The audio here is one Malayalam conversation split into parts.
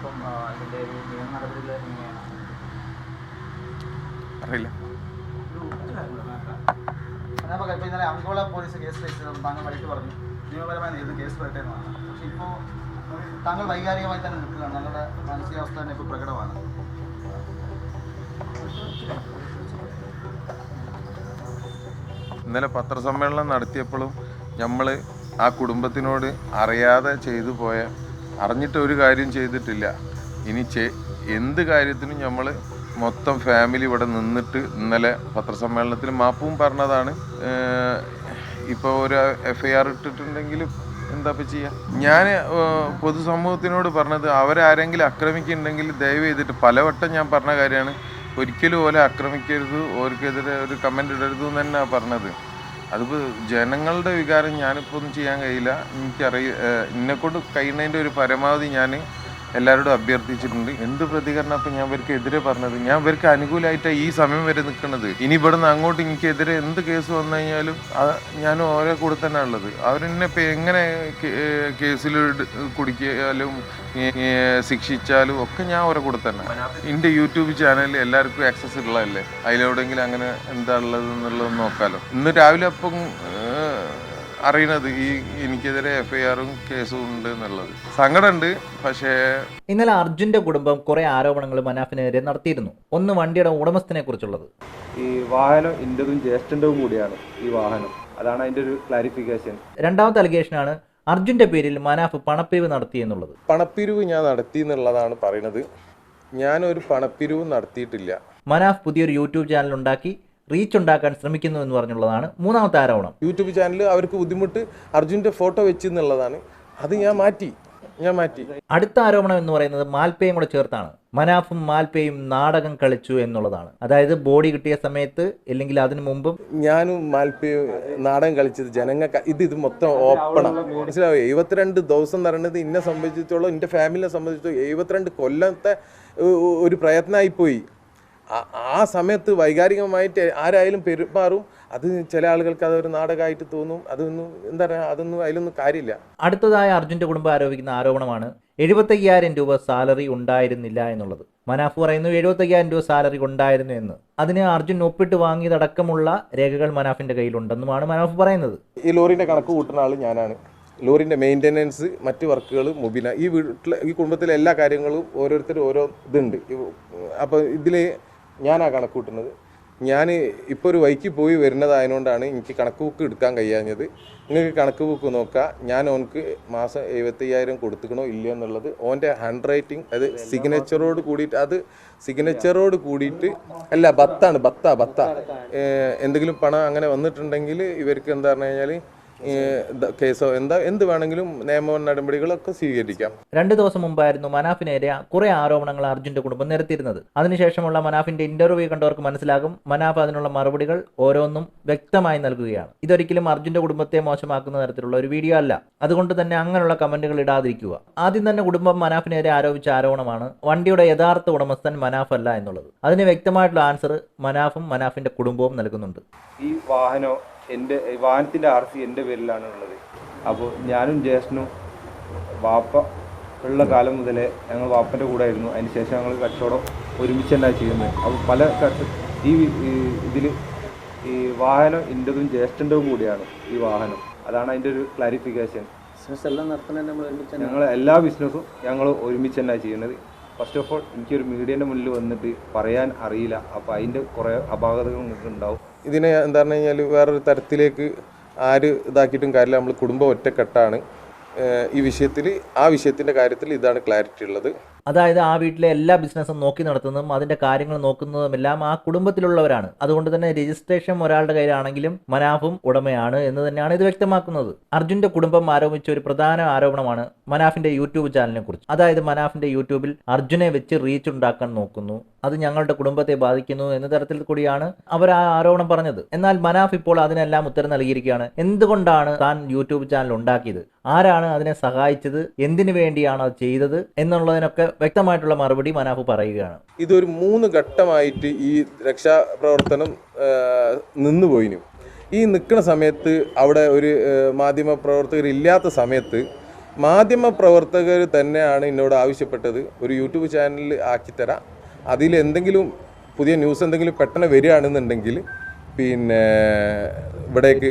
ഇപ്പം ആ, ഇതിന്റെ ഒരു നിയമ നടപടികൾ എങ്ങനെയാണ്? അറിയില്ല. ഇന്നലെ അങ്കോള പോലീസ് കേസ് രജിസ്റ്റർ ചെയ്തു താങ്കൾ വഴിക്ക് പറഞ്ഞു. നിയമപരമായി നേരിടുന്ന കേസ് വരട്ടെ എന്നാണ്. പക്ഷേ ഇപ്പോൾ താങ്കൾ വൈകാരികമായി തന്നെ നിൽക്കുകയാണ്. താങ്കളുടെ മാനസികാവസ്ഥ തന്നെ ഇപ്പോൾ പ്രകടമാണ്. ഇന്നലെ പത്രസമ്മേളനം നടത്തിയപ്പോഴും നമ്മൾ ആ കുടുംബത്തിനോട് അറിയാതെ ചെയ്തു പോയ അറിഞ്ഞിട്ട് ഒരു കാര്യം ചെയ്തിട്ടില്ല. ഇനി ചെ എന്ത് കാര്യത്തിനും നമ്മൾ മൊത്തം ഫാമിലി ഇവിടെ നിന്നിട്ട് ഇന്നലെ പത്രസമ്മേളനത്തിൽ മാപ്പും പറഞ്ഞതാണ്. ഇപ്പോൾ ഒരു എഫ് ഐ ആർ ഇട്ടിട്ടുണ്ടെങ്കിലും എന്താ ഇപ്പം ചെയ്യുക ഞാൻ പൊതുസമൂഹത്തിനോട് പറഞ്ഞത് അവരാരെങ്കിലും ആക്രമിക്കുന്നുണ്ടെങ്കിൽ ദയവ് ചെയ്തിട്ട് പലവട്ടം ഞാൻ പറഞ്ഞ കാര്യമാണ്. ഒരിക്കലും ഓലെ ആക്രമിക്കരുത് ഓർക്കെതിരെ ഒരു കമന്റ് ഇടരുത് എന്ന് തന്നെയാണ് പറഞ്ഞത്. അതിപ്പോൾ ജനങ്ങളുടെ വികാരം ഞാനിപ്പോൾ ഒന്നും ചെയ്യാൻ കഴിയില്ല. എനിക്കറിയ എന്നെക്കൊണ്ട് കഴിയുന്നതിന്റെ ഒരു പരമാവധി ഞാൻ എല്ലാവരോടും അഭ്യർത്ഥിച്ചിട്ടുണ്ട്. എന്ത് പ്രതികരണം അപ്പം ഞാൻ ഇവർക്ക് എതിരെ പറഞ്ഞത്? ഞാൻ ഇവർക്ക് അനുകൂലമായിട്ടാണ് ഈ സമയം വരെ നിൽക്കുന്നത് ഇനി ഇവിടുന്ന് അങ്ങോട്ട് എനിക്കെതിരെ എന്ത് കേസ് വന്നു കഴിഞ്ഞാലും ഞാൻ ഓരോ കൂടെ തന്നെ ഉള്ളത്. അവരെന്നെ ഇപ്പം എങ്ങനെ കേസിൽ കുടിക്കാലും ശിക്ഷിച്ചാലും ഒക്കെ ഞാൻ ഓരോ കൂടെ തന്നെ. എന്റെ യൂട്യൂബ് ചാനലിൽ എല്ലാവർക്കും ആക്സസ് ഉള്ളതല്ലേ? അതിലെവിടെയെങ്കിലും അങ്ങനെ എന്താ ഉള്ളത് എന്നുള്ളത് നോക്കാമല്ലോ ഇന്ന് രാവിലെ അപ്പം അറിയണത് ഈ എനിക്കെതിരെ എഫ്ഐആറും കേസും ഉണ്ട് എന്നുള്ളത്. സങ്കടമുണ്ട് പക്ഷേ ഇന്നലെ അർജുന്റെ കുടുംബം കുറെ ആരോപണങ്ങൾ മനാഫിനെതിരെ നടത്തിയിരുന്നു. ഒന്ന് വണ്ടിയുടെ ഉടമസ്ഥനെ കുറിച്ചുള്ളത് ഈ വാഹനം എന്റെതും ജ്യേഷ്ഠന്റെതും കൂടിയാണ് ഈ വാഹനം. അതാണ് അതിന്റെ ഒരു ക്ലാരിഫിക്കേഷൻ രണ്ടാമത്തെ അലിഗേഷനാണ് അർജുന്റെ പേരിൽ മനാഫ് പണപ്പിരിവ് നടത്തി എന്നുള്ളത് പണപ്പിരിവ് ഞാൻ നടത്തി എന്നുള്ളതാണ് പറയുന്നത്. ഞാനൊരു പണപ്പിരിവ് നടത്തിയിട്ടില്ല. മനാഫ് പുതിയൊരു യൂട്യൂബ് ചാനൽ ഉണ്ടാക്കി റീച്ച് ഉണ്ടാക്കാൻ ശ്രമിക്കുന്നു എന്ന് പറഞ്ഞുള്ളതാണ് മൂന്നാമത്തെ ആരോപണം. യൂട്യൂബ് ചാനൽ അവർക്ക് ബുദ്ധിമുട്ട് അർജുന്റെ ഫോട്ടോ വെച്ച് എന്നുള്ളതാണ്. അത് ഞാൻ മാറ്റി. ഞാൻ മാറ്റി. അടുത്ത ആരോപണം എന്ന് പറയുന്നത് മാൽപ്പയും കൂടെ ചേർത്താണ്. മനാഫും മാൽപ്പയും നാടകം കളിച്ചു എന്നുള്ളതാണ്. അതായത് ബോഡി കിട്ടിയ സമയത്ത് അല്ലെങ്കിൽ അതിനു മുമ്പും ഞാനും മാൽപ്പയും നാടകം കളിച്ചത് ജനങ്ങൾ ഇത് ഇത് മൊത്തം ഓപ്പണാണ് മനസ്സിലാവും എഴുപത്തിരണ്ട് ദിവസം എന്ന് പറയുന്നത് എന്നെ സംബന്ധിച്ചിടത്തോളം എന്റെ ഫാമിലിനെ സംബന്ധിച്ചിടത്തോളം എഴുപത്തിരണ്ട് കൊല്ലത്തെ ഒരു പ്രയത്നമായി പോയി പ്രയത്നമായിപ്പോയി. ആ- സമയത്ത് വൈകാരികമായിട്ട് ആരായാലും പെരുമാറും. അത് ചില ആളുകൾക്ക് അതൊരു നാടകമായിട്ട് തോന്നും. അതൊന്നും എന്താ പറയുക അതൊന്നും അതിലൊന്നും കാര്യമില്ല. അടുത്തതായി അർജുന്റെ കുടുംബം ആരോപിക്കുന്ന ആരോപണമാണ് എഴുപത്തയ്യായിരം രൂപ സാലറി ഉണ്ടായിരുന്നില്ല എന്നുള്ളത്. മനാഫ് പറയുന്നു എഴുപത്തയ്യായിരം രൂപ സാലറി ഉണ്ടായിരുന്നു എന്ന്. അതിന് അർജുൻ ഒപ്പിട്ട് വാങ്ങിയതടക്കമുള്ള രേഖകൾ മനാഫിന്റെ കയ്യിലുണ്ടെന്നുമാണ് മനാഫ് പറയുന്നത്. ഈ ലോറിന്റെ കണക്ക് കൂട്ടുന്ന ആൾ ഞാനാണ്. ലോറിന്റെ മെയിന്റനൻസ് മറ്റ് വർക്കുകൾ മുബിന. ഈ വീട്ടിലെ ഈ കുടുംബത്തിലെ എല്ലാ കാര്യങ്ങളും ഓരോരുത്തരും ഓരോ ഇതുണ്ട്. അപ്പോൾ ഇതിൽ ഞാനാ കണക്ക് കൂട്ടുന്നത് ഞാൻ ഇപ്പോൾ ഒരു വൈക്ക് പോയി വരുന്നതായതുകൊണ്ടാണ് എനിക്ക് കണക്ക് ബുക്ക് എടുക്കാൻ കഴിയാഞ്ഞത്. നിങ്ങൾക്ക് കണക്ക് ബുക്ക് നോക്കുക ഞാൻ ഓനക്ക് മാസം എഴുപത്തയ്യായിരം കൊടുത്തുക്കണോ ഇല്ലയോ എന്നുള്ളത് ഓന്റെ ഹാൻഡ് റൈറ്റിംഗ് അത് സിഗ്നേച്ചറോട് കൂടിയിട്ട് അത് സിഗ്നേച്ചറോട് കൂടിയിട്ട് അല്ല ബത്താണ് ബത്ത ബത്ത. എന്തെങ്കിലും പണം അങ്ങനെ വന്നിട്ടുണ്ടെങ്കിൽ ഇവർക്ക് എന്താ പറഞ്ഞു കഴിഞ്ഞാൽ കേസോ എന്താ എന്ത് വേണമെങ്കിലും നിയമ നടപടികളൊക്കെ സ്വീകരിക്കാം. രണ്ടു ദിവസം മുമ്പായിരുന്നു മനാഫിനെതിരെ കുറെ ആരോപണങ്ങൾ അർജുന്റെ കുടുംബം നിരത്തിയിരുന്നത്. അതിനുശേഷമുള്ള മനാഫിന്റെ ഇന്റർവ്യൂ കണ്ടവർക്ക് മനസ്സിലാകും മനാഫ് അതിനുള്ള മറുപടികൾ ഓരോന്നും വ്യക്തമായി നൽകുകയാണ്. ഇതൊരിക്കലും അർജുന്റെ കുടുംബത്തെ മോശമാക്കുന്ന തരത്തിലുള്ള ഒരു വീഡിയോ അല്ല. അതുകൊണ്ട് തന്നെ അങ്ങനെയുള്ള കമന്റുകൾ ഇടാതിരിക്കുക. ആദ്യം തന്നെ കുടുംബം മനാഫിനെതിരെ ആരോപിച്ച ആരോപണമാണ് വണ്ടിയുടെ യഥാർത്ഥ ഉടമസ്ഥൻ മനാഫ് അല്ല എന്നുള്ളത്. അതിന് വ്യക്തമായിട്ടുള്ള ആൻസർ മനാഫും മനാഫിന്റെ കുടുംബവും നൽകുന്നുണ്ട്. ഈ വാഹനം എന്റെ വാഹനത്തിന്റെ ആർ സി എന്റെ പേരിലാണ് ഉള്ളത്. അപ്പോൾ ഞാനും ജ്യേഷ്ഠനും വാപ്പ ഉള്ള കാലം മുതലേ ഞങ്ങൾ വാപ്പന്റെ കൂടെ ആയിരുന്നു അതിനുശേഷം ഞങ്ങൾ കച്ചവടം ഒരുമിച്ച് തന്നെ ചെയ്യുന്നത്. അപ്പോൾ പല ഈ ഇതിൽ ഈ വാഹനം എന്റെതും ജ്യേഷ്ഠന്റെതും കൂടിയാണ് ഈ വാഹനം. അതാണ് അതിന്റെ ഒരു ക്ലാരിഫിക്കേഷൻ ബിസിനസ് എല്ലാം നടത്തുന്നത് ഞങ്ങൾ എല്ലാ ബിസിനസ്സും ഞങ്ങൾ ഒരുമിച്ച് തന്നെ ചെയ്യുന്നത്. ഫസ്റ്റ് ഓഫ് ഓൾ എനിക്കൊരു മീഡിയന്റെ മുന്നിൽ വന്നിട്ട് പറയാൻ അറിയില്ല. അപ്പോൾ അതിന്റെ കുറേ അപാകതകൾ നിങ്ങൾക്ക് ഉണ്ടാവും. ഇതിനെ എന്താ പറഞ്ഞു കഴിഞ്ഞാൽ വേറൊരു തരത്തിലേക്ക് ആര് ഇതാക്കിയിട്ടും കാര്യമില്ല. നമ്മൾ കുടുംബം ഒറ്റക്കെട്ടാണ്. ഈ വിഷയത്തിൽ ആ വിഷയത്തിന്റെ കാര്യത്തിൽ ഇതാണ് ക്ലാരിറ്റി ഉള്ളത്. അതായത് ആ വീട്ടിലെ എല്ലാ ബിസിനസ്സും നോക്കി നടത്തുന്നതും അതിന്റെ കാര്യങ്ങൾ നോക്കുന്നതും എല്ലാം ആ കുടുംബത്തിലുള്ളവരാണ്. അതുകൊണ്ട് തന്നെ രജിസ്ട്രേഷൻ ഒരാളുടെ കയ്യിലാണെങ്കിലും മനാഫും ഉടമയാണ് എന്ന് തന്നെയാണ് ഇത് വ്യക്തമാക്കുന്നത്. അർജുന്റെ കുടുംബം ആരോപിച്ച ഒരു പ്രധാന ആരോപണമാണ് മനാഫിന്റെ യൂട്യൂബ് ചാനലിനെ കുറിച്ച്. അതായത് മനാഫിന്റെ യൂട്യൂബിൽ അർജുനെ വെച്ച് റീച്ച് ഉണ്ടാക്കാൻ നോക്കുന്നു. അത് ഞങ്ങളുടെ കുടുംബത്തെ ബാധിക്കുന്നു എന്ന തരത്തിൽ കൂടിയാണ് അവർ ആ ആരോപണം പറഞ്ഞത്. എന്നാൽ മനാഫ് ഇപ്പോൾ അതിനെല്ലാം ഉത്തരം നൽകിയിരിക്കുകയാണ്. എന്തുകൊണ്ടാണ് താൻ യൂട്യൂബ് ചാനൽ ഉണ്ടാക്കിയത്? ആരാണ് അതിനെ സഹായിച്ചത്? എന്തിനു വേണ്ടിയാണ് അത് ചെയ്തത്? എന്നുള്ളതിനൊക്കെ വ്യക്തമായിട്ടുള്ള മറുപടി മനാഫ് പറയുകയാണ്. ഇതൊരു മൂന്ന് ഘട്ടമായിട്ട് ഈ രക്ഷാപ്രവർത്തനം നിന്നുപോയിനും ഈ നിൽക്കുന്ന സമയത്ത് അവിടെ ഒരു മാധ്യമ പ്രവർത്തകർ ഇല്ലാത്ത സമയത്ത് മാധ്യമ പ്രവർത്തകർ തന്നെയാണ് എന്നോട് ആവശ്യപ്പെട്ടത് ഒരു യൂട്യൂബ് ചാനൽ ആക്കിത്തരാം അതിൽ എന്തെങ്കിലും പുതിയ ന്യൂസ് എന്തെങ്കിലും പെട്ടെന്ന് വരികയാണെന്നുണ്ടെങ്കിൽ പിന്നെ ഇവിടേക്ക്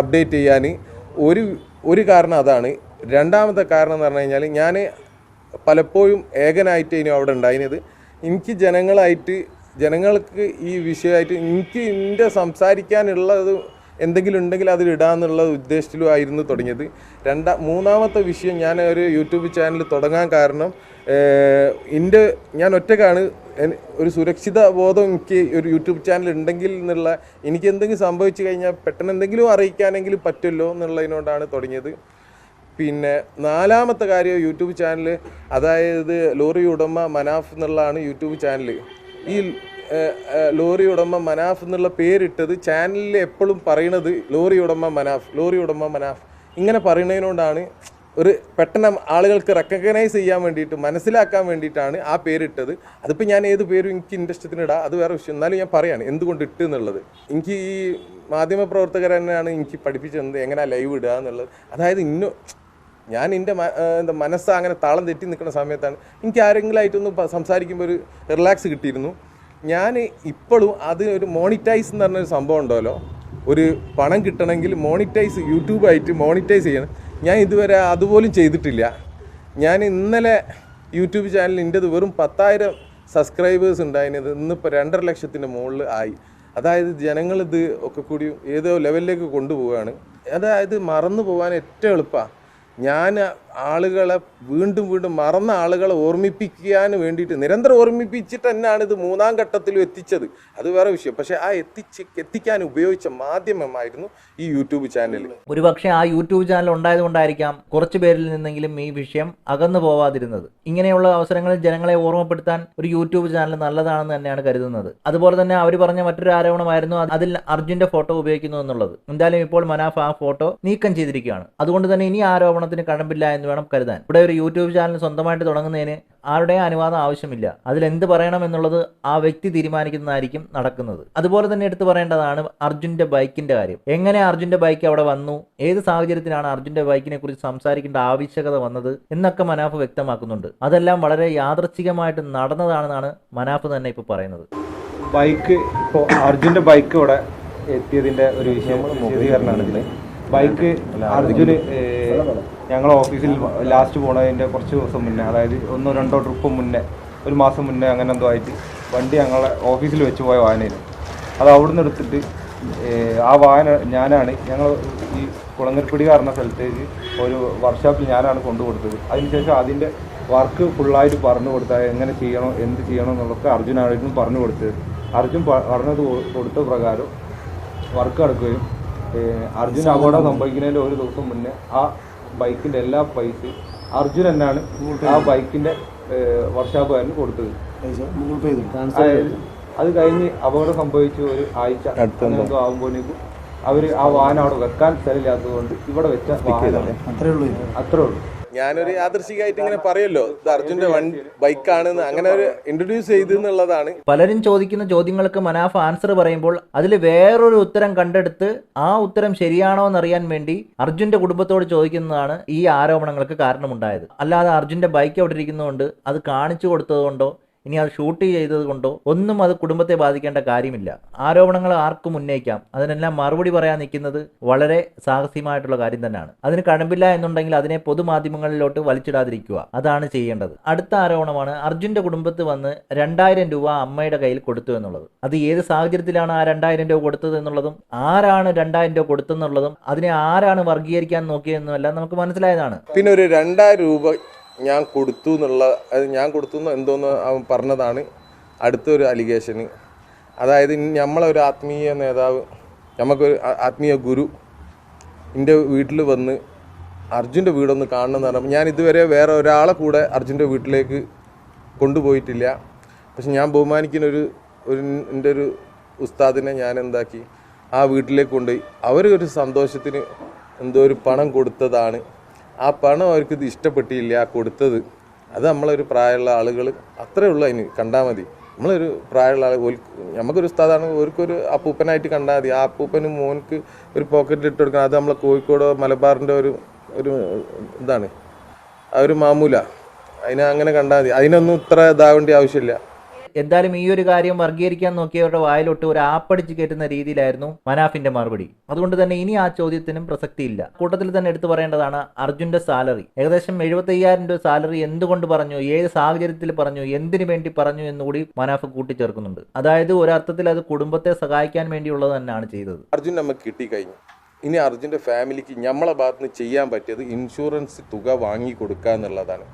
അപ്ഡേറ്റ് ചെയ്യാൻ ഒരു ഒരു കാരണം അതാണ്. രണ്ടാമത്തെ കാരണം എന്ന് പറഞ്ഞു കഴിഞ്ഞാൽ ഞാൻ പലപ്പോഴും ഏകനായിട്ട് ഇനി അവിടെ ഉണ്ടായിരുന്നത്. എനിക്ക് ജനങ്ങളായിട്ട് ജനങ്ങൾക്ക് ഈ വിഷയമായിട്ട് എനിക്ക് എന്റെ സംസാരിക്കാനുള്ളത് എന്തെങ്കിലും ഉണ്ടെങ്കിൽ അതിൽ ഇടാന്നുള്ള ഉദ്ദേശത്തിലും ആയിരുന്നു തുടങ്ങിയത്. രണ്ടാ മൂന്നാമത്തെ വിഷയം ഞാൻ ഒരു യൂട്യൂബ് ചാനൽ തുടങ്ങാൻ കാരണം എന്റെ ഞാൻ ഒറ്റക്കാണ്. ഒരു സുരക്ഷിത ബോധം എനിക്ക് ഒരു യൂട്യൂബ് ചാനൽ ഉണ്ടെങ്കിൽ എന്നുള്ള എനിക്ക് എന്തെങ്കിലും സംഭവിച്ചു കഴിഞ്ഞാൽ പെട്ടെന്ന് എന്തെങ്കിലും അറിയിക്കാനെങ്കിലും പറ്റുമല്ലോ എന്നുള്ളതിനോടാണ് തുടങ്ങിയത്. പിന്നെ നാലാമത്തെ കാര്യം യൂട്യൂബ് ചാനൽ അതായത് ലോറി ഉടമ മനാഫ് എന്നുള്ളതാണ് യൂട്യൂബ് ചാനൽ ഈ ലോറി ഉടമ മനാഫ് എന്നുള്ള പേരിട്ടത് ചാനലിൽ എപ്പോഴും പറയണത് ലോറി ഉടമ മനാഫ് ലോറി ഉടമ മനാഫ്. ഇങ്ങനെ പറയുന്നതിനോടാണ് ഒരു പെട്ടെന്ന് ആളുകൾക്ക് റെക്കഗ്നൈസ് ചെയ്യാൻ വേണ്ടിയിട്ട് മനസ്സിലാക്കാൻ വേണ്ടിയിട്ടാണ് ആ പേരിട്ടത്. അതിപ്പോൾ ഞാൻ ഏത് പേരും എനിക്ക് ഇൻട്രസ്റ്റത്തിന് ഇടാം അത് വേറെ വിഷയം. എന്നാലും ഞാൻ പറയാണ് എന്തുകൊണ്ട് ഇട്ട് എന്നുള്ളത്. എനിക്ക് ഈ മാധ്യമ പ്രവർത്തകർ തന്നെയാണ് എനിക്ക് പഠിപ്പിച്ചത് എങ്ങനെ ലൈവ് ഇടുക എന്നുള്ളത്. അതായത് ഇന്നും ഞാൻ എന്റെ എന്താ മനസ്സ് അങ്ങനെ താളം തെറ്റി നിൽക്കുന്ന സമയത്താണ് എനിക്ക് ആരെങ്കിലും ആയിട്ടൊന്ന് സംസാരിക്കുമ്പോൾ ഒരു റിലാക്സ് കിട്ടിയിരുന്നു. ഞാൻ ഇപ്പോഴും അത് ഒരു മോണിറ്റൈസ് എന്ന് പറഞ്ഞൊരു സംഭവം ഉണ്ടല്ലോ. ഒരു പണം കിട്ടണമെങ്കിൽ മോണിറ്റൈസ് യൂട്യൂബായിട്ട് മോണിറ്റൈസ് ചെയ്യണം. ഞാൻ ഇതുവരെ അതുപോലും ചെയ്തിട്ടില്ല. ഞാൻ ഇന്നലെ യൂട്യൂബ് ചാനലിൽ എന്റെത് വെറും പത്തായിരം സബ്സ്ക്രൈബേഴ്സ് ഉണ്ടായിരുന്നത് ഇന്നിപ്പോൾ രണ്ടര ലക്ഷത്തിന്റെ മുകളിൽ ആയി. അതായത് ജനങ്ങളിത് ഒക്കെ കൂടി ഏതോ ലെവലിലേക്ക് കൊണ്ടുപോവുകയാണ്. അതായത് മറന്നു പോകാൻ ഏറ്റവും എളുപ്പമാണ് ഞാൻ ആളുകളെ വീണ്ടും വീണ്ടും മറന്ന ആളുകളെ ഓർമ്മിപ്പിക്കാൻ വേണ്ടിയിട്ട് നിരന്തരം ഓർമ്മിപ്പിച്ചിട്ട് തന്നെയാണ് ഇത് മൂന്നാം ഘട്ടത്തിലും എത്തിച്ചത്. അത് വേറെ വിഷയം. പക്ഷേ ആ എത്തിച്ച് എത്തിക്കാൻ ഉപയോഗിച്ച മാധ്യമമായിരുന്നു ഈ യൂട്യൂബ് ചാനൽ ഒരുപക്ഷെ ആ യൂട്യൂബ് ചാനൽ ഉണ്ടായതുകൊണ്ടായിരിക്കാം കുറച്ച് പേരിൽ നിന്നെങ്കിലും ഈ വിഷയം അകന്നു പോവാതിരുന്നത്. ഇങ്ങനെയുള്ള അവസരങ്ങളിൽ ജനങ്ങളെ ഓർമ്മപ്പെടുത്താൻ ഒരു യൂട്യൂബ് ചാനൽ നല്ലതാണെന്ന് തന്നെയാണ് കരുതുന്നത്. അതുപോലെ തന്നെ അവർ പറഞ്ഞ മറ്റൊരു ആരോപണമായിരുന്നു അതിൽ അർജുന്റെ ഫോട്ടോ ഉപയോഗിക്കുന്നു എന്നുള്ളത്. എന്തായാലും ഇപ്പോൾ മനാഫ് ആ ഫോട്ടോ നീക്കം ചെയ്തിരിക്കുകയാണ്. അതുകൊണ്ട് തന്നെ ഇനി ആരോപണത്തിന് കഴമ്പില്ല എന്ന് വേണം കരുതാൻ. ഇവിടെ ഒരു യൂട്യൂബ് ചാനൽ സ്വന്തമായിട്ട് തുടങ്ങുന്നതിന് ആരുടെയും അനുവാദം ആവശ്യമില്ല. അതിൽ എന്ത് പറയണം എന്നുള്ളത് ആ വ്യക്തി തീരുമാനിക്കുന്നതായിരിക്കും നടക്കുന്നത്. അതുപോലെ തന്നെ എടുത്തു പറയേണ്ടതാണ് അർജുന്റെ ബൈക്കിന്റെ കാര്യം. എങ്ങനെ അർജുന്റെ ബൈക്ക് അവിടെ വന്നു? ഏത് സാഹചര്യത്തിലാണ് അർജുന്റെ ബൈക്കിനെ കുറിച്ച് സംസാരിക്കേണ്ട ആവശ്യകത വന്നത്? എന്നൊക്കെ മനാഫ് വ്യക്തമാക്കുന്നുണ്ട്. അതെല്ലാം വളരെ യാദർച്ഛികമായിട്ട് നടന്നതാണെന്നാണ് മനാഫ് തന്നെ ഇപ്പോൾ പറയുന്നത്. ബൈക്ക് ഇപ്പോൾ അർജുന്റെ ബൈക്ക് ഇവിടെ എത്തിയതിന്റെ ഒരു വിശദീകരണമാണ് ഇതിന് ബൈക്ക് അർജുന് ഞങ്ങൾ ഓഫീസിൽ ലാസ്റ്റ് പോണതിന്റെ കുറച്ച് ദിവസം മുന്നേ അതായത് ഒന്നോ രണ്ടോ ട്രിപ്പ് മുന്നേ ഒരു മാസം മുന്നേ അങ്ങനെ എന്തോ ആയിട്ട് വണ്ടി ഞങ്ങളെ ഓഫീസിൽ വെച്ച് പോയ വായനയിൽ അത് അവിടുന്ന് എടുത്തിട്ട് ആ വാഹനം ഞാനാണ് ഞങ്ങൾ ഈ കുളങ്ങൽപ്പിടി കാരണ സ്ഥലത്തേക്ക് ഒരു വർക്ക്ഷോപ്പിൽ ഞാനാണ് കൊണ്ടുകൊടുത്തത് അതിനുശേഷം അതിന്റെ വർക്ക് ഫുള്ളായിട്ട് പറഞ്ഞു കൊടുത്താൽ എങ്ങനെ ചെയ്യണോ എന്ത് ചെയ്യണോ എന്നുള്ളതൊക്കെ അർജുനായിരുന്നു പറഞ്ഞു കൊടുത്തത്. അർജുൻ പറഞ്ഞത് കൊടുത്ത പ്രകാരം വർക്ക് നടക്കുകയും അർജുൻ അപകടം സംഭവിക്കുന്നതിന്റെ ഒരു ദിവസം മുന്നേ ആ ബൈക്കിന്റെ എല്ലാ പൈസയും അർജുൻ തന്നെയാണ് ആ ബൈക്കിന്റെ വർഷാപ്പുകാരന് കൊടുത്തത്. അത് കഴിഞ്ഞ് അപകടം സംഭവിച്ചു ഒരു ആഴ്ച എന്തോ ആകുമ്പോഴേക്കും അവർ ആ വാഹനം അവിടെ വെക്കാൻ സ്ഥലമില്ലാത്തത് കൊണ്ട് ഇവിടെ വെച്ച വാഹനം അത്രേ ഉള്ളൂ. ഞാനൊരു യാദൃശികമായിട്ട് ഇങ്ങനെ പറയല്ലോ ഇത് അർജുന്റെ വണ്ടി ബൈക്കാണെന്ന് അങ്ങനെ ഒരു ഇൻട്രൊഡ്യൂസ് ചെയ്തു എന്നുള്ളതാണ്. പലരും ചോദിക്കുന്ന ചോദ്യങ്ങൾക്ക് മനാഫ് ആൻസർ പറയുമ്പോൾ അതിൽ വേറൊരു ഉത്തരം കണ്ടെടുത്ത് ആ ഉത്തരം ശരിയാണോ എന്നറിയാൻ വേണ്ടി അർജുന്റെ കുടുംബത്തോട് ചോദിക്കുന്നതാണ് ഈ ആരോപണങ്ങൾക്ക് കാരണമുണ്ടായത്. അല്ലാതെ അർജുന്റെ ബൈക്ക് അവിടെ ഇരിക്കുന്നതുകൊണ്ട് അത് കാണിച്ചു കൊടുത്തതുകൊണ്ടോ ഇനി അത് ഷൂട്ട് ചെയ്തത് കൊണ്ടോ ഒന്നും അത് കുടുംബത്തെ ബാധിക്കേണ്ട കാര്യമില്ല. ആരോപണങ്ങൾ ആർക്കും ഉന്നയിക്കാം. അതിനെല്ലാം മറുപടി പറയാൻ നിൽക്കുന്നത് വളരെ സാഹസികമായിട്ടുള്ള കാര്യം തന്നെയാണ്. അതിന് കഴമ്പില്ല എന്നുണ്ടെങ്കിൽ അതിനെ പൊതുമാധ്യമങ്ങളിലോട്ട് വലിച്ചിടാതിരിക്കുക. അതാണ് ചെയ്യേണ്ടത്. അടുത്ത ആരോപണമാണ് അർജുന്റെ കുടുംബത്ത് വന്ന് രണ്ടായിരം രൂപ അമ്മയുടെ കയ്യിൽ കൊടുത്തു എന്നുള്ളത്. അത് ഏത് സാഹചര്യത്തിലാണ് ആ രണ്ടായിരം രൂപ കൊടുത്തത് എന്നുള്ളതും ആരാണ് രണ്ടായിരം രൂപ കൊടുത്തെന്നുള്ളതും അതിനെ ആരാണ് വർഗീകരിക്കാൻ നോക്കിയതെന്നും എല്ലാം നമുക്ക് മനസ്സിലായതാണ്. പിന്നെ ഒരു രണ്ടായിരം രൂപ ഞാൻ കൊടുത്തു എന്നുള്ള അത് ഞാൻ കൊടുത്തു എന്ന് എന്തോന്ന് പറഞ്ഞതാണ് അടുത്തൊരു അലിഗേഷന്. അതായത് നമ്മളെ ഒരു ആത്മീയ നേതാവ് നമുക്കൊരു ആത്മീയ ഗുരു എന്റെ വീട്ടിൽ വന്ന് അർജുന്റെ വീടൊന്ന് കാണണമെന്ന് പറഞ്ഞപ്പോൾ ഞാൻ ഇതുവരെ വേറെ ഒരാളെ കൂടെ അർജുന്റെ വീട്ടിലേക്ക് കൊണ്ടുപോയിട്ടില്ല. പക്ഷെ ഞാൻ ബഹുമാനിക്കുന്ന ഒരു ഒരു എന്റെ ഒരു ഉസ്താദിനെ ഞാൻ എന്താക്കി? ആ വീട്ടിലേക്ക് കൊണ്ടുപോയി. അവർ ഒരു സന്തോഷത്തിന് എന്തോ ഒരു പണം കൊടുത്തതാണ്. ആ പണം അവർക്ക് ഇത് ഇഷ്ടപ്പെട്ടില്ല കൊടുത്തത്. അത് നമ്മളൊരു പ്രായമുള്ള ആളുകൾ അത്രേ ഉള്ളൂ അതിന് കണ്ടാൽ മതി. നമ്മളൊരു പ്രായമുള്ള ആൾ നമുക്കൊരു ഉസ്താദാണ് ഓർക്കൊരു അപ്പൂപ്പനായിട്ട് കണ്ടാൽ മതി. ആ അപ്പൂപ്പന് മോൻക്ക് ഒരു പോക്കറ്റിൽ ഇട്ട് കൊടുക്കണം. അത് നമ്മളെ കോഴിക്കോട് മലബാറിന്റെ ഒരു ഒരു ഇതാണ്. ആ ഒരു മാമൂല. അതിനെ അങ്ങനെ കണ്ടാൽ മതി. അതിനൊന്നും ഇത്ര ഇതാവേണ്ട ആവശ്യമില്ല. എന്തായാലും ഈ ഒരു കാര്യം വർഗീകരിക്കാൻ നോക്കിയവരുടെ വായിലോട്ട് ഒരു ആപ്പടിച്ച് കയറ്റുന്ന രീതിയിലായിരുന്നു മനാഫിന്റെ മറുപടി. അതുകൊണ്ട് തന്നെ ഇനി ആ ചോദ്യത്തിനും പ്രസക്തിയില്ല. കൂട്ടത്തിൽ തന്നെ എടുത്തു പറയേണ്ടതാണ് അർജുന്റെ സാലറി. ഏകദേശം എഴുപത്തയ്യായിരം രൂപ സാലറി എന്തുകൊണ്ട് പറഞ്ഞു ഏത് സാഹചര്യത്തിൽ പറഞ്ഞു എന്തിനു വേണ്ടി പറഞ്ഞു എന്നുകൂടി മനാഫ് കൂട്ടിച്ചേർക്കുന്നുണ്ട്. അതായത് ഒരർത്ഥത്തിൽ അത് കുടുംബത്തെ സഹായിക്കാൻ വേണ്ടിയുള്ളത് തന്നെയാണ് ചെയ്തത്. അർജുൻ നമുക്ക് കിട്ടി കഴിഞ്ഞു ഇനി അർജുന്റെ ഫാമിലിക്ക് നമ്മളെ ഭാഗത്ത് ചെയ്യാൻ പറ്റിയത് ഇൻഷുറൻസ് തുക വാങ്ങി കൊടുക്കുക എന്നുള്ളതാണ്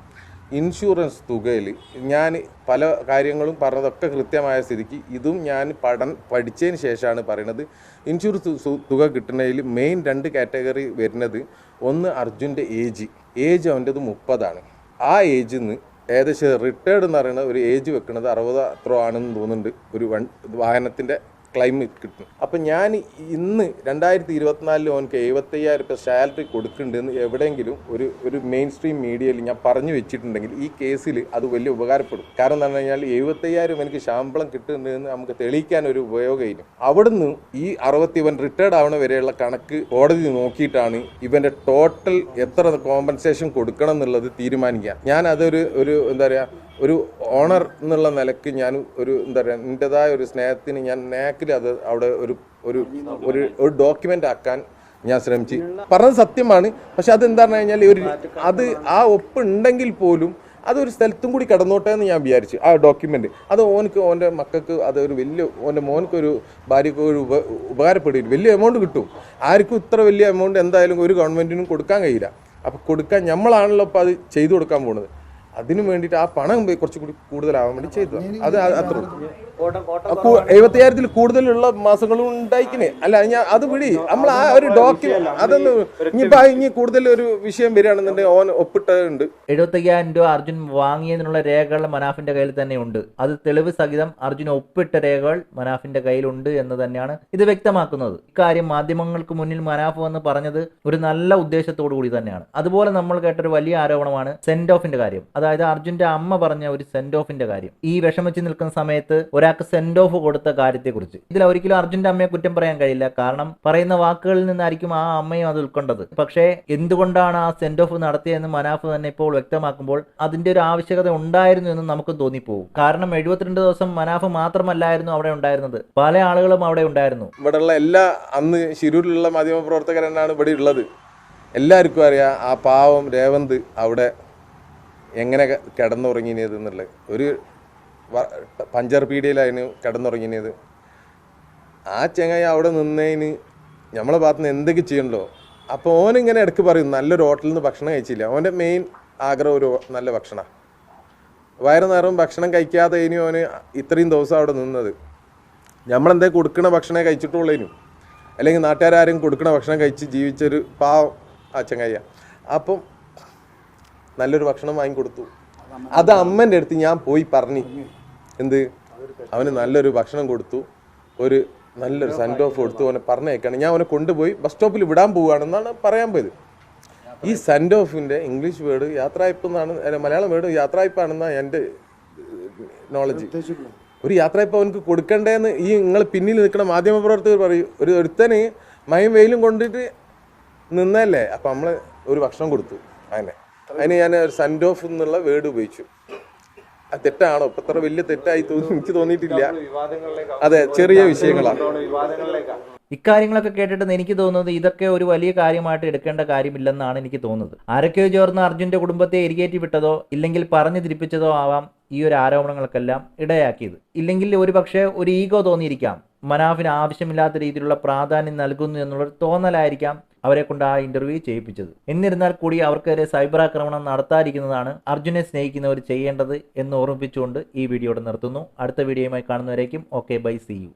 ഇൻഷുറൻസ് തുകയിൽ ഞാൻ പല കാര്യങ്ങളും പറഞ്ഞതൊക്കെ കൃത്യമായ സ്ഥിതിക്ക് ഇതും ഞാൻ പഠൻ പഠിച്ചതിന് ശേഷമാണ് പറയുന്നത്. ഇൻഷുറൻസ് തുക കിട്ടുന്നതിൽ മെയിൻ രണ്ട് കാറ്റഗറി വരുന്നത് ഒന്ന് അർജുന്റെ ഏജ് ഏജ് അവന്റെത് മുപ്പതാണ്. ആ ഏജിൽ നിന്ന് ഏകദേശം റിട്ടയർഡ് എന്ന് പറയുന്ന ഒരു ഏജ് വെക്കുന്നത് അറുപത് അത്ര ആണെന്ന് തോന്നുന്നുണ്ട്. ഒരു വൺ വാഹനത്തിന്റെ ക്ലൈം കിട്ടും. അപ്പം ഞാൻ ഇന്ന് രണ്ടായിരത്തി ഇരുപത്തിനാലിൽ ഓനക്ക് എഴുപത്തയ്യായിരം രൂപ സാലറി കൊടുക്കുന്നുണ്ടെന്ന് എവിടെയെങ്കിലും ഒരു ഒരു മെയിൻ സ്ട്രീം മീഡിയയിൽ ഞാൻ പറഞ്ഞു വെച്ചിട്ടുണ്ടെങ്കിൽ ഈ കേസിൽ അത് വലിയ ഉപകാരപ്പെടും. കാരണം എന്ന് പറഞ്ഞു കഴിഞ്ഞാൽ എഴുപത്തയ്യായിരം എനിക്ക് ശമ്പളം കിട്ടുന്നുണ്ടെന്ന് നമുക്ക് തെളിയിക്കാൻ ഒരു ഉപയോഗമില്ല. അവിടുന്ന് ഈ അറുപത്തി ഇവൻ റിട്ടയർഡ് ആവണ വരെയുള്ള കണക്ക് കോടതി നോക്കിയിട്ടാണ് ഇവന്റെ ടോട്ടൽ എത്ര കോമ്പൻസേഷൻ കൊടുക്കണം എന്നുള്ളത് തീരുമാനിക്കുക. ഞാൻ അതൊരു ഒരു എന്താ പറയുക ഒരു ഓണർ എന്നുള്ള നിലയ്ക്ക് ഞാൻ ഒരു എന്താ പറയുക എന്റെതായ ഒരു സ്നേഹത്തിന് ഞാൻ നേക്കിൽ അത് അവിടെ ഒരു ഒരു ഒരു ഒരു ഡോക്യുമെന്റ് ആക്കാൻ ഞാൻ ശ്രമിച്ചു. പറഞ്ഞത് സത്യമാണ്. പക്ഷെ അതെന്താ പറഞ്ഞു കഴിഞ്ഞാൽ ഒരു അത് ആ ഒപ്പ് ഉണ്ടെങ്കിൽ പോലും അതൊരു സ്ഥലത്തും കൂടി കിടന്നോട്ടെ എന്ന് ഞാൻ വിചാരിച്ചു. ആ ഡോക്യുമെന്റ് അത് ഓനക്ക് ഓന്റെ മക്കൾക്ക് അത് ഒരു വലിയ ഓന്റെ മോനക്ക് ഒരു ഭാര്യക്ക് ഒരു ഉപ ഉപകാരപ്പെടുകയും വലിയ എമൗണ്ട് കിട്ടും. ആർക്കും ഇത്ര വലിയ എമൗണ്ട് എന്തായാലും ഒരു ഗവൺമെന്റിനും കൊടുക്കാൻ കഴിയില്ല. അപ്പോൾ കൊടുക്കാൻ നമ്മളാണല്ലോ ഇപ്പോൾ അത് ചെയ്തു കൊടുക്കാൻ പോകുന്നത് അതിനു വേണ്ടിയിട്ട് ആ പണം കുറച്ചുകൂടി കൂടുതലാവാൻ വേണ്ടി ചെയ്തു. അത് അത്ര എഴുപത്തിയായിരത്തിൽ കൂടുതലുള്ള മാസങ്ങളും ഉണ്ടായിക്കിനെ. അല്ല ഞാൻ അത് വിടി. നമ്മൾ ആ ഒരു ഡോക്യുമെന്റ് അതൊന്ന് ഇനിയിപ്പോ ഇനി കൂടുതൽ ഒരു വിഷയം വരികയാണെന്നുണ്ടെങ്കിൽ ഓൻ ഒപ്പിട്ടുണ്ട് എഴുപത്തയ്യായിരം രൂപ അർജുൻ വാങ്ങിയതിനുള്ള രേഖകൾ മനാഫിന്റെ കയ്യിൽ തന്നെ ഉണ്ട്. അത് തെളിവ് സഹിതം അർജുൻ ഒപ്പിട്ട രേഖകൾ മനാഫിന്റെ കയ്യിലുണ്ട് എന്ന് തന്നെയാണ് ഇത് വ്യക്തമാക്കുന്നത്. ഇക്കാര്യം മാധ്യമങ്ങൾക്ക് മുന്നിൽ മനാഫ് വന്ന് പറഞ്ഞത് ഒരു നല്ല ഉദ്ദേശത്തോടു കൂടി തന്നെയാണ്. അതുപോലെ നമ്മൾ കേട്ട ഒരു വലിയ ആരോപണമാണ് സെൻഡ് ഓഫിന്റെ കാര്യം. അതായത് അർജുന്റെ അമ്മ പറഞ്ഞ ഒരു സെൻഡ് ഓഫിന്റെ കാര്യം. ഈ വിഷമിച്ച് നിൽക്കുന്ന സമയത്ത് ഒരാൾക്ക് സെൻഡ് ഓഫ് കൊടുത്ത കാര്യത്തെക്കുറിച്ച്. ഇതിൽ ഒരിക്കലും അർജുന്റെ അമ്മയെ കുറ്റം പറയാൻ കഴിയില്ല. കാരണം പറയുന്ന വാക്കുകളിൽ നിന്നായിരിക്കും ആ അമ്മയും അത് ഉൾക്കൊണ്ടത്. പക്ഷേ എന്തുകൊണ്ടാണ് ആ സെൻഡ് ഓഫ് നടത്തിയതെന്ന് മനാഫ് തന്നെ ഇപ്പോൾ വ്യക്തമാക്കുമ്പോൾ അതിന്റെ ഒരു ആവശ്യകത ഉണ്ടായിരുന്നു എന്ന് നമുക്ക് തോന്നിപ്പോകും കാരണം എഴുപത്തിരണ്ട് ദിവസം മനാഫ് മാത്രമല്ലായിരുന്നു അവിടെ ഉണ്ടായിരുന്നത്. പല ആളുകളും അവിടെ ഉണ്ടായിരുന്നു. ഇവിടെയുള്ള എല്ലാ അന്ന് ശിരൂരിലുള്ള മാധ്യമ പ്രവർത്തകരെന്നാണ് ഇവിടെ ഉള്ളത്. എല്ലാവർക്കും അറിയാം ആ പാവം രേവന്ത് അവിടെ എങ്ങനെ കിടന്നുറങ്ങിയത് എന്നുള്ളത്. ഒരു പഞ്ചർ പീടികയിലായിരുന്നു കിടന്നുറങ്ങിയത് ആ ചെങ്ങായി അവിടെ നിന്നതിന് നമ്മളെ ഭാഗത്ത് നിന്ന് എന്തൊക്കെ ചെയ്യണല്ലോ? അപ്പോൾ ഓനിങ്ങനെ ഇടയ്ക്ക് പറയും നല്ലൊരു ഹോട്ടലിൽ നിന്ന് ഭക്ഷണം കഴിച്ചില്ല. ഓന്റെ മെയിൻ ആഗ്രഹം ഒരു നല്ല ഭക്ഷണമാണ് വയറ് നേരം ഭക്ഷണം കഴിക്കാതെ ഇനി ഓന് ഇത്രയും ദിവസം അവിടെ നിന്നത്. നമ്മളെന്തേ കൊടുക്കണ ഭക്ഷണമേ കഴിച്ചിട്ടുള്ളതിനും അല്ലെങ്കിൽ നാട്ടുകാരും കൊടുക്കണ ഭക്ഷണം കഴിച്ച് ജീവിച്ചൊരു പാവം ആ ചങ്ങയ്യ. അപ്പം നല്ലൊരു ഭക്ഷണം വാങ്ങിക്കൊടുത്തു. അത് അമ്മന്റെ അടുത്ത് ഞാൻ പോയി പറഞ്ഞു. എന്ത്? അവന് നല്ലൊരു ഭക്ഷണം കൊടുത്തു. ഒരു നല്ലൊരു സെൻഡ് ഓഫ് കൊടുത്തു. അവനെ പറഞ്ഞേക്കാണ് ഞാൻ അവനെ കൊണ്ടുപോയി ബസ് സ്റ്റോപ്പിൽ വിടാൻ പോവുകയാണെന്നാണ് പറയാൻ പോയത്. ഈ സെൻഡ് ഓഫിന്റെ ഇംഗ്ലീഷ് വേർഡ് യാത്രായ്പ് എന്നാണ് മലയാളം വേർഡ് യാത്രായ്പാണെന്നാണ് എന്റെ നോളജ് ഒരു യാത്രയപ്പ് അവനക്ക് കൊടുക്കണ്ടേന്ന് ഈ നിങ്ങൾ പിന്നിൽ നിൽക്കുന്ന മാധ്യമപ്രവർത്തകർ പറയും. ഒരു ഒരുത്തന് മയം വെയിലും കൊണ്ടിട്ട് നിന്നല്ലേ? അപ്പം നമ്മൾ ഒരു ഭക്ഷണം കൊടുത്തു. അങ്ങനെ. അതിന് ഞാൻ ഒരു സെൻഡ് ഓഫ് എന്നുള്ള വേർഡ് ഉപയോഗിച്ചു. തെറ്റാണോ? ഇപ്പൊ അത്ര വലിയ തെറ്റായി തോന്നി എനിക്ക് തോന്നിയിട്ടില്ല. അതെ ചെറിയ വിഷയങ്ങളാണ് ഇക്കാര്യങ്ങളൊക്കെ കേട്ടിട്ട് എനിക്ക് തോന്നുന്നത് ഇതൊക്കെ ഒരു വലിയ കാര്യമായിട്ട് എടുക്കേണ്ട കാര്യമില്ലെന്നാണ് എനിക്ക് തോന്നുന്നത്. ആരൊക്കെയോ ചേർന്ന് അർജുന്റെ കുടുംബത്തെ എരികേറ്റി വിട്ടതോ ഇല്ലെങ്കിൽ പറഞ്ഞു തിരിപ്പിച്ചതോ ആവാം ഈ ഒരു ആരോപണങ്ങൾക്കെല്ലാം ഇടയാക്കിയത്. ഇല്ലെങ്കിൽ ഒരു പക്ഷേ ഒരു ഈഗോ തോന്നിയിരിക്കാം. മനാഫിന് ആവശ്യമില്ലാത്ത രീതിയിലുള്ള പ്രാധാന്യം നൽകുന്നു എന്നുള്ളൊരു തോന്നലായിരിക്കാം അവരെ കൊണ്ട് ആ ഇന്റർവ്യൂ ചെയ്യിപ്പിച്ചത്. എന്നിരുന്നാൽ കൂടി അവർക്കെതിരെ സൈബർ ആക്രമണം നടത്താതിരിക്കുന്നതാണ് അർജുനെ സ്നേഹിക്കുന്നവർ ചെയ്യേണ്ടത് എന്ന് ഓർമ്മിപ്പിച്ചുകൊണ്ട് ഈ വീഡിയോയുടെ നിർത്തുന്നു. അടുത്ത വീഡിയോയുമായി കാണുന്നവരേക്കും ഓക്കെ ബൈ സി യു